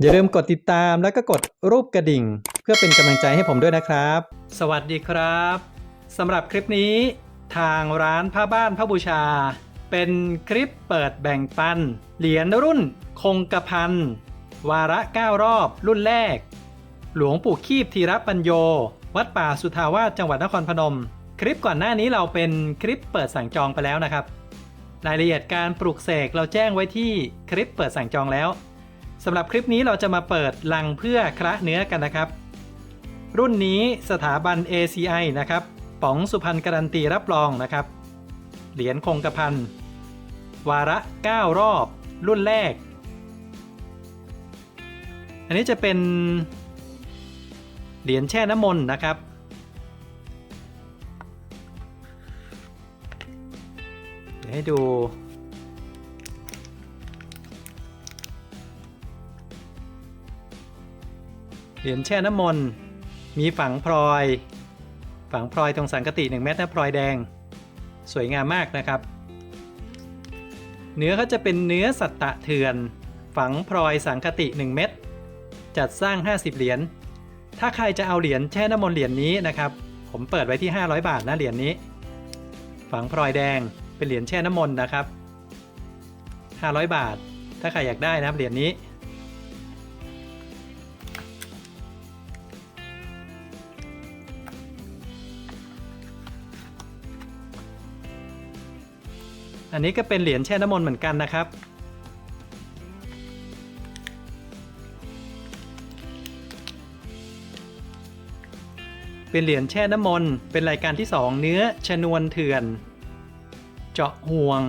อย่าลืมกดติดตามแล้วก็กดรูปกระดิ่ง เพื่อเป็นกำลังใจให้ผมด้วยนะครับ สวัสดีครับสำหรับคลิปนี้ ทางร้านผ้าบ้านผ้าบูชา เป็นคลิปเปิดแบ่งปัน เหรียญรุ่น คงกระพันวาระ 9 รอบรุ่นแรก หลวงปู่คีบธีรปัญโย วัดป่าสุทาวาสจังหวัดนครพนม คลิปก่อนหน้านี้เราเป็นคลิปเปิดสั่งจองไปแล้วนะครับ รายละเอียดการปลูกเสกเราแจ้งไว้ที่คลิปเปิดสั่งจองแล้ว สำหรับคลิปนี้เราจะมาเปิดลังเพื่อคละเนื้อกันนะครับ รุ่นนี้สถาบัน ACI นะครับป๋องสุพรรณการันตีรับรองนะครับ เหรียญคงกระพันวาระ 9 รอบ รุ่นแรก อันนี้จะเป็น เหรียญแช่น้ำมนต์นะครับ เดี๋ยวให้ดู เหรียญแช่น้ำมนต์ มีฝังพลอย ฝังพลอยตรงสังกติ1เม็ดนะพลอยแดง สวยงามมากนะครับ เนื้อเขาจะเป็นเนื้อสัตตะเถื่อน ฝังพลอยสังคติ 1 เม็ด จัดสร้าง 50 เหรียญ ถ้าใครจะเอาเหรียญแช่น้ำมนต์เหรียญนี้นะครับ ผมเปิดไว้ที่ 500 บาทนะเหรียญนี้ ฝังพลอยแดง เป็นเหรียญแช่น้ำมนต์นะครับ 500 บาท ถ้าใครอยากได้นะครับเหรียญนี้ อันนี้ก็เป็นเหรียญแช่น้ำมนต์เหมือนกันนะครับ เป็นเหรียญแช่น้ำมนต์เป็นรายการที่ 2 เนื้อชนวนเถื่อน เจาะห่วง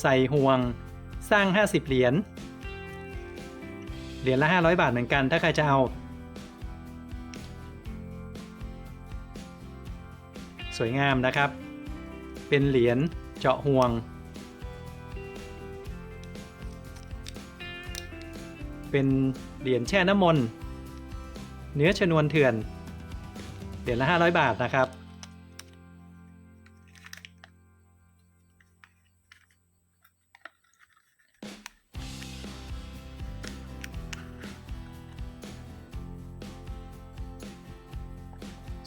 ใส่ห่วง สร้าง 50 เหรียญเหรียญละ 500 บาทเหมือนกันถ้าใครจะเอา สวยงามนะครับ เป็นเหรียญเจาะห่วง เป็นเหรียญแช่น้ำมนต์เนื้อชนวนเถื่อน เหรียญละ 500 บาทนะครับ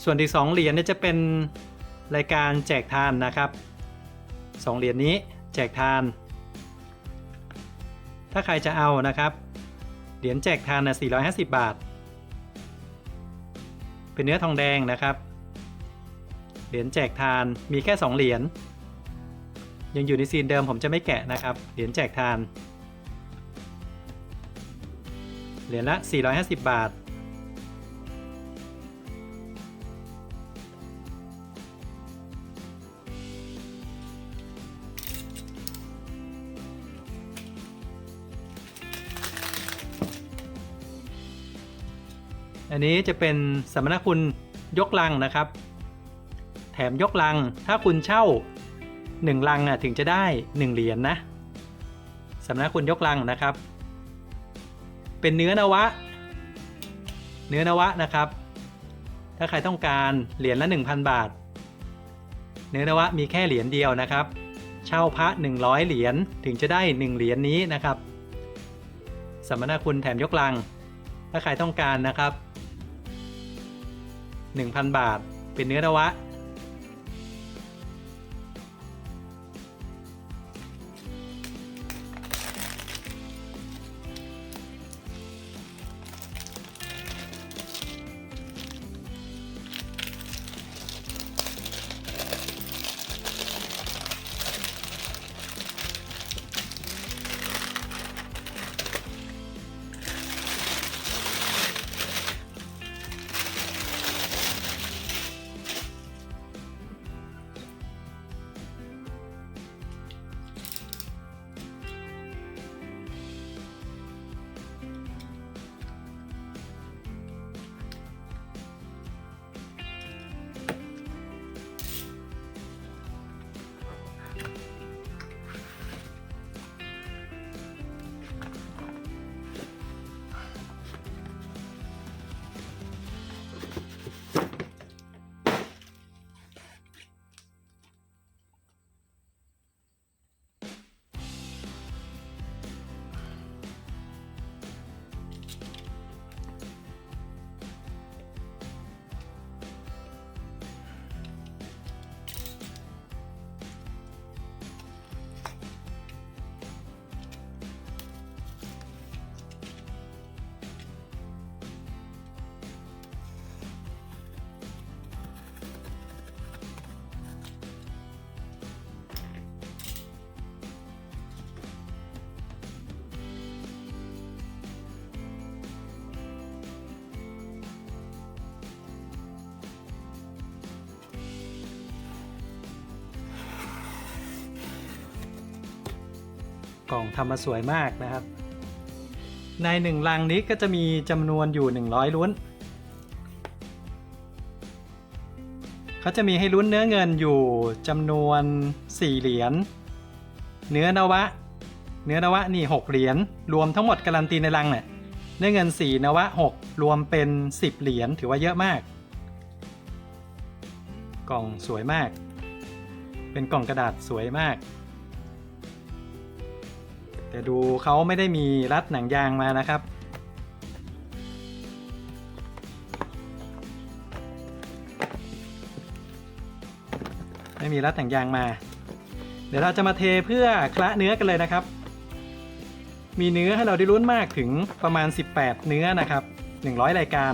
ส่วนที่ 2 เหรียญเนี่ยจะเป็นรายการแจกทานนะครับ 2 เหรียญนี้แจกทาน ถ้าใครจะเอานะครับ เหรียญแจกทานนะ450 บาท เป็นเนื้อทองแดงนะครับ เหรียญแจกทานมีแค่ 2 เหรียญ ยังอยู่ในซีนเดิมผมจะไม่แกะนะครับ เหรียญแจกทาน เหรียญละ 450 บาท อันนี้จะเป็นสมณคุณยกลังนะครับ แถมยกลังถ้าคุณเช่า 1 ลังอะถึงจะได้ 1 เหรียญนนะสมณคุณยกลังนะครับ เป็นเนื้อนวะ เนื้อนวะนะครับ ถ้าใครต้องการเหรียญละ 1,000 บาท เนื้อนวะมีแค่เหรียญเดียวนะครับ เช่าพระ 100 เหรียญถึงจะได้ 1 เหรียญนี้นะครับ สมณคุณแถมยกลังถ้าใครต้องการนะครับ 1,000 บาท เป็นเนื้อนวะ กล่องทำมาสวยมากนะครับ ในหนึ่งลังนี้ก็จะมีจำนวนอยู่ 100ลุ้นเขาจะมีให้ลุ้นเนื้อเงินอยู่จำนวน 4 เหรียญเนื้อนวะ เนื้อนวะนี่ 6 เหรียญรวมทั้งหมดการันตีในลังเนี่ยเนื้อเงิน 4 นวะ 6 รวมเป็น 10 เหรียญถือว่าเยอะมาก กล่องสวยมาก เป็นกล่องกระดาษสวยมาก แต่ดูเขาไม่ได้มีรัดหนังยางมานะครับ ไม่มีรัดหนังยางมา เดี๋ยวเราจะมาเทเพื่อคละเนื้อกันเลยนะครับ มีเนื้อให้เราได้ลุ้นมากถึงประมาณ 18 เนื้อนะครับ 100 รายการ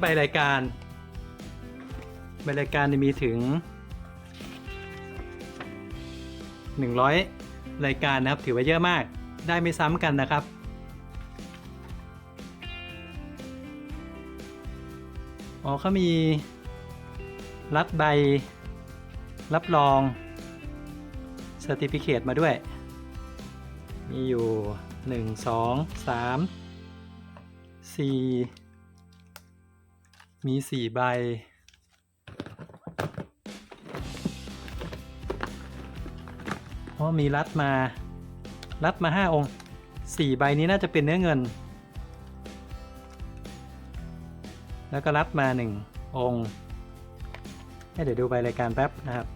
ใบรายการ ใบรายการจะมีถึง 100 รายการนะครับ ถือว่าเยอะมาก ได้ไม่ซ้ำกันนะครับ อ๋อเขามี รัดใบ รับรอง s e r t i f i c a t e มาด้วย มีอยู่ 1 2 3 4 มีสี่ใบ เพราะมีรัดมา รัดมาห้าองค์สี่ใบนี้น่าจะเป็นเนื้อเงิน แล้วก็รัดมาหนึ่งองค์ให้เดี๋ยวดูใบรายการแป๊บนะครับ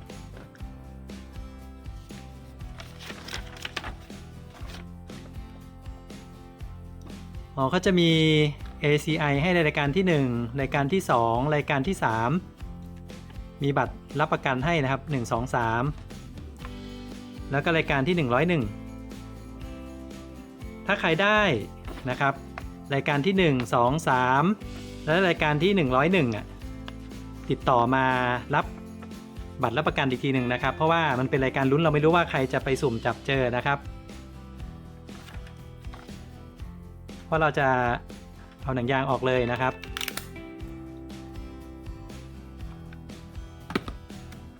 อ๋อเขาจะมี ACI ให้ในรายการที่ 1 รายการที่ 2 รายการที่ 3 มีบัตรรับประกันให้นะครับ 1 2 3 แล้วก็รายการที่ 101 ถ้าใครได้นะครับ รายการที่ 1 2 3 และรายการที่ 101อะติดต่อมารับบัตรรับประกันอีกทีหนึ่งนะครับ เพราะว่ามันเป็นรายการลุ้นเราไม่รู้ว่าใครจะไปสุ่มจับเจอนะครับ เพราะเราจะ เอาหนังยางออกเลยนะครับ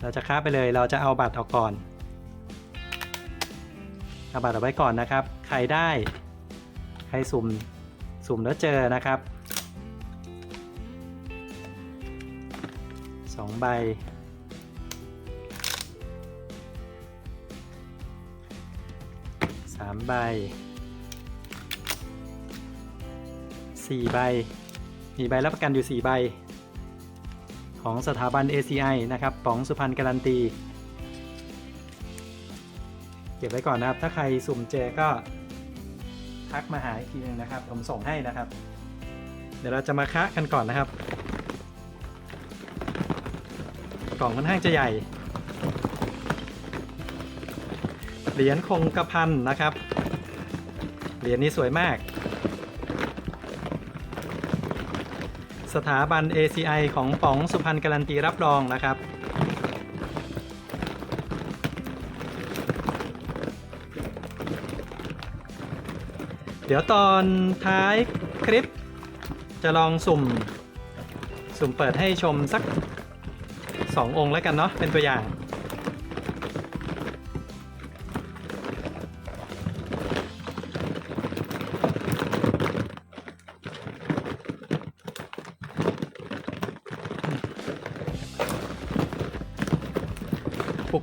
เราจะค้าไปเลยเราจะเอาบัตรออกก่อน เอาบัตรเอาไว้ก่อนนะครับ ใครได้ใครสุ่มสุ่มแล้วเจอนะครับสองใบสามใบ 4 ใบ มีใบรับประกันอยู่ 4 ใบ ของสถาบัน ACI นะครับป๋องสุพรรณการันตี เก็บไว้ก่อนนะครับ ถ้าใครสุ่มเจก็ทักมาหาอีกทีนึงนะครับ ผมส่งให้นะครับ เดี๋ยวเราจะมาคะกันก่อนนะครับ กล่องค่อนข้างจะใหญ่ เหรียญคงกระพันนะครับ เหรียญนี้สวยมาก สถาบัน ACI ของป๋องสุพรรณการันตีรับรองนะครับเดี๋ยวตอนท้ายคลิป จะลองสุ่ม สุ่มเปิดให้ชมสัก 2 องค์แล้วกันเนาะเป็นตัวอย่าง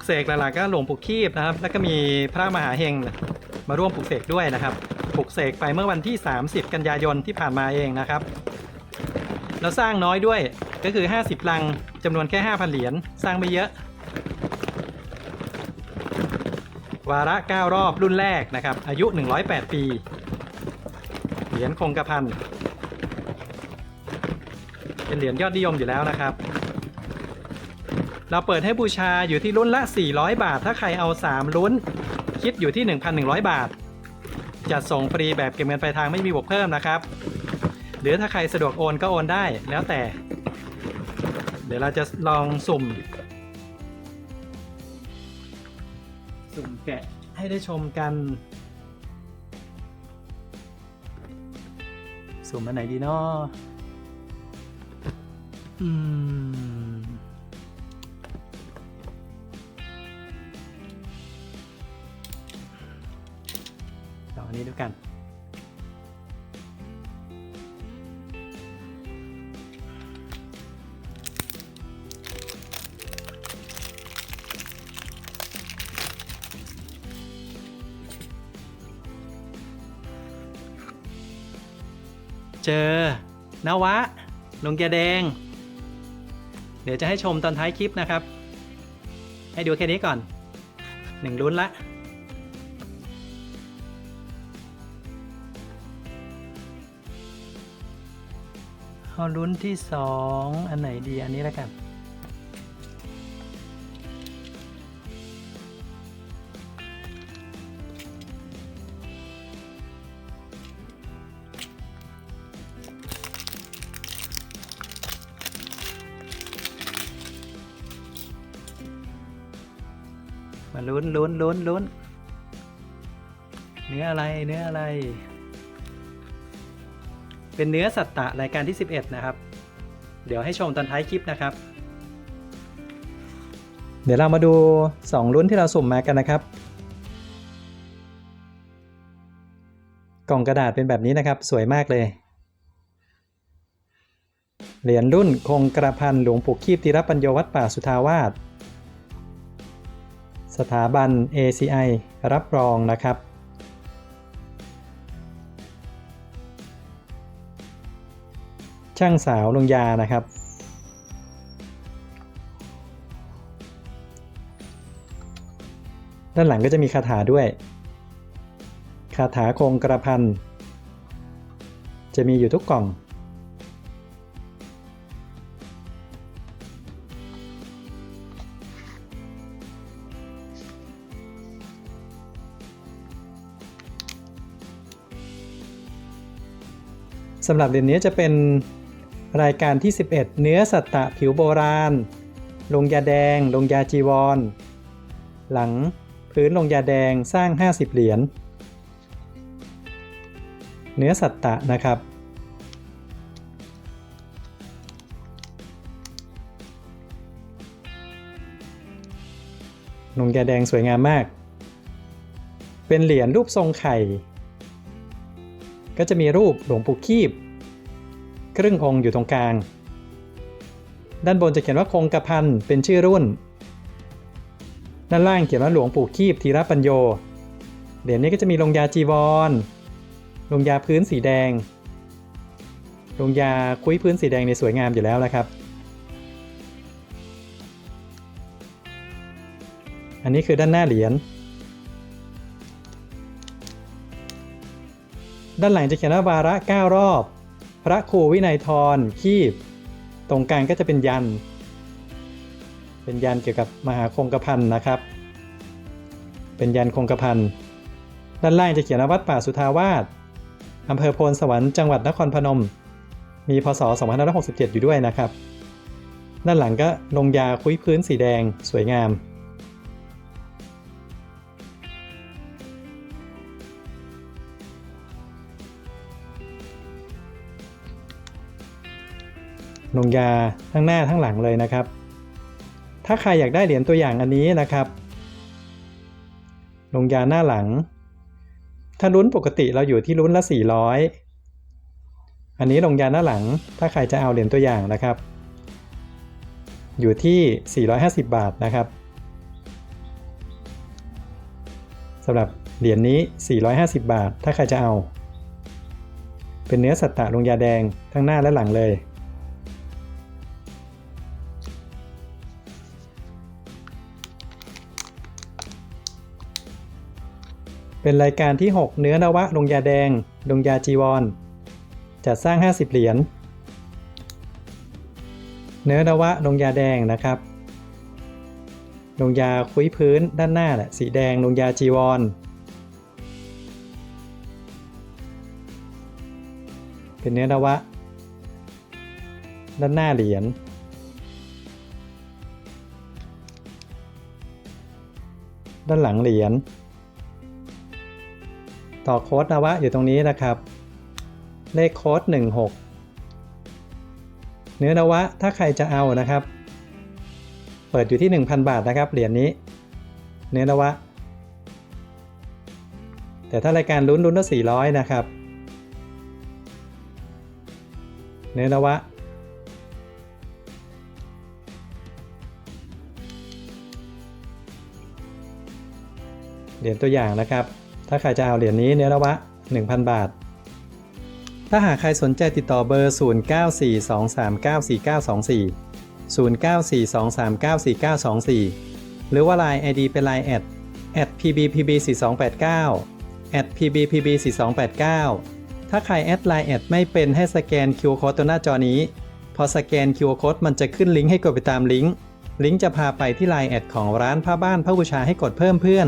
กเสกหลักๆก็หลวงปู่คีบนะครับ แล้วก็มีพระมหาเฮงมาร่วมปลุกเสกด้วยนะครับปลุกเสกไปเมื่อวันที่ 30 กันยายนที่ผ่านมาเองนะครับแล้วสร้างน้อยด้วยก็คือ 50 ลังจำนวนแค่ 5,000 เหรียญสร้างไม่เยอะ วาระ 9 รอบรุ่นแรกนะครับ อายุ 108 ปี เหรียญคงกระพันเป็นเหรียญยอดนิยมอยู่แล้วนะครับ เราเปิดให้บูชาอยู่ที่รุ่นละ 400 บาท ถ้าใครเอา 3 ลุ้น คิดอยู่ที่ 1,100 บาท จัดส่งฟรีแบบเก็บเงินปลายทางไม่มีบวกเพิ่มนะครับ หรือถ้าใครสะดวกโอนก็โอนได้แล้วแต่ เดี๋ยวเราจะลองสุ่ม สุ่มแกะให้ได้ชมกัน สุ่มอันไหนดีเนาะอืม อันนี้ดูกัน เจอนวะลงแกแดง เดี๋ยวจะให้ชมตอนท้ายคลิปนะครับ ให้ดูแค่นี้ก่อนหนึ่งลุ้นละ อาลุ้นที่สองอันไหนดีอันนี้แล้วกัน มาลุ้นลุ้นลุ้นลุ้นเนื้ออะไรเนื้ออะไร เป็นเนื้อสัตตะรายการที่ 11 นะครับ เดี๋ยวให้ชมตอนท้ายคลิปนะครับ เดี๋ยวเรามาดู 2 รุ่นที่เราสุ่มมากันนะครับ กล่องกระดาษเป็นแบบนี้นะครับ สวยมากเลย เหรียญรุ่นคงกระพันหลวงปู่คีบธีรปัญโยวัดป่าสุทาวาสสถาบัน ACI รับรองนะครับ ช่างสาวลงยานะครับ ด้านหลังก็จะมีคาถาด้วย คาถาคงกระพัน จะมีอยู่ทุกกล่อง สำหรับเหรียญนี้จะเป็น รายการที่ 11 เนื้อสัตตะผิวโบราณ ลงยาแดง ลงยาจีวร หลังพื้นลงยาแดงสร้าง 50 เหรียญ เนื้อสัตตะนะครับ ลงยาแดงสวยงามมาก เป็นเหรียญรูปทรงไข่ ก็จะมีรูปหลวงปู่คีบ ครึ่งองค์อยู่ตรงกลาง ด้านบนจะเขียนว่าคงกระพันเป็นชื่อรุ่น ด้านล่างเขียนว่าหลวงปู่คีบธีรปัญโยเหรียญนี้ก็จะมีลงยาจีวรลงยาพื้นสีแดง ลงยาคุ้ยพื้นสีแดงในสวยงามอยู่แล้วนะครับ อันนี้คือด้านหน้าเหรียญ ด้านหลังจะเขียนว่าวาระ 9 รอบ พระครูวินัยทรคีบ ตรงกลางก็จะเป็นยัน เป็นยันเกี่ยวกับมหาคงกระพันนะครับ เป็นยันคงกระพันด้านล่างจะเขียนวัดป่าสุทาวาสอำเภอโพนสวรรค์จังหวัดนครพนม มีพศ 2567 อยู่ด้วยนะครับ ด้านหลังก็ลงยาคุ้ยพื้นสีแดงสวยงาม ลงยาทั้งหน้าทั้งหลังเลยนะครับ ถ้าใครอยากได้เหรียญตัวอย่างอันนี้นะครับลงยาหน้าหลัง ถ้าลุ้นปกติเราอยู่ที่ลุ้นละ 400 อันนี้ลงยาหน้าหลัง ถ้าใครจะเอาเหรียญตัวอย่างนะครับ อยู่ที่ 450 บาทนะครับสำหรับเหรียญนี้ 450 บาท ถ้าใครจะเอา เป็นเนื้อสัตตะลงยาแดงทั้งหน้าและหลังเลย เป็นรายการที่ 6 เนื้อนวะลงยาแดงลงยาจีวร จัดสร้าง 50 เหรียญ เนื้อนวะลงยาแดงนะครับลงยาคุ้ยพื้นด้านหน้าแหละสีแดงลงยาจีวร เป็นเนื้อนวะ ด้านหน้าเหรียญด้านหลังเหรียญ ต่อโค้ดนวะอยู่ตรงนี้นะครับ เลขโค้ด 16 เนื้อนวะถ้าใครจะเอานะครับ เปิดอยู่ที่ 1,000 บาทนะครับเหรียญนี้ เนื้อนวะ แต่ถ้ารายการลุ้นลุ้นละ400 นะครับ เนื้อนวะเหรียญตัวอย่างนะครับ ถ้าใครจะเอาเหรียญนี้เนื้อนวะ 1,000 บาท ถ้าหากใครสนใจติดต่อเบอร์ 0942394924 0942394924 หรือว่า Line ID เป็น Line แอด @pbpb4289 @pbpb4289 ถ้าใครแอด Line แอดไม่เป็นให้สแกน QR Code ตัวหน้าจอนี้ พอสแกน QR Code มันจะขึ้นลิงก์ให้กดไปตามลิงก์ ลิงก์จะพาไปที่ Line แอดของร้านผ้าบ้านผ้าบูชาให้กดเพิ่มเพื่อน